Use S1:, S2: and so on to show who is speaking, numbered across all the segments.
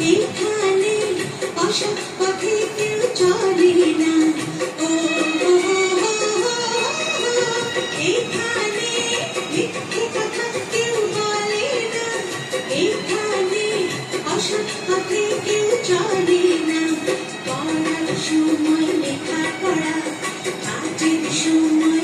S1: এখানে আশা পথে কেউ চলে না? এখানে মিথ্যে কথা কেউ বলে না। এখানে আশা পথে কেউ চলে না। পড়ার সময় লেখা পড়া কাজের সময়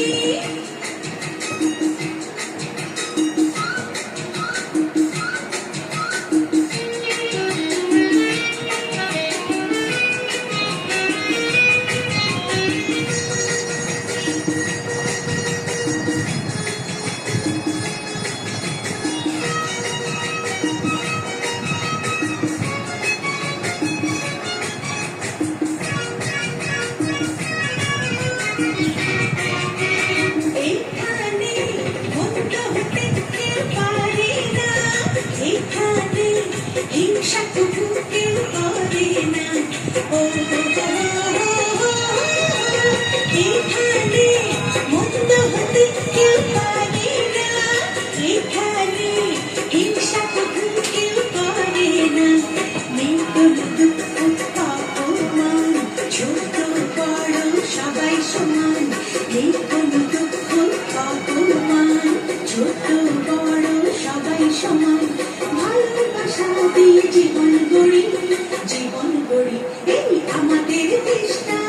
S1: সমান ভালোবাসা দিয়ে জীবন গড়ি জীবন গড়ি এই আমাদের দেশটা।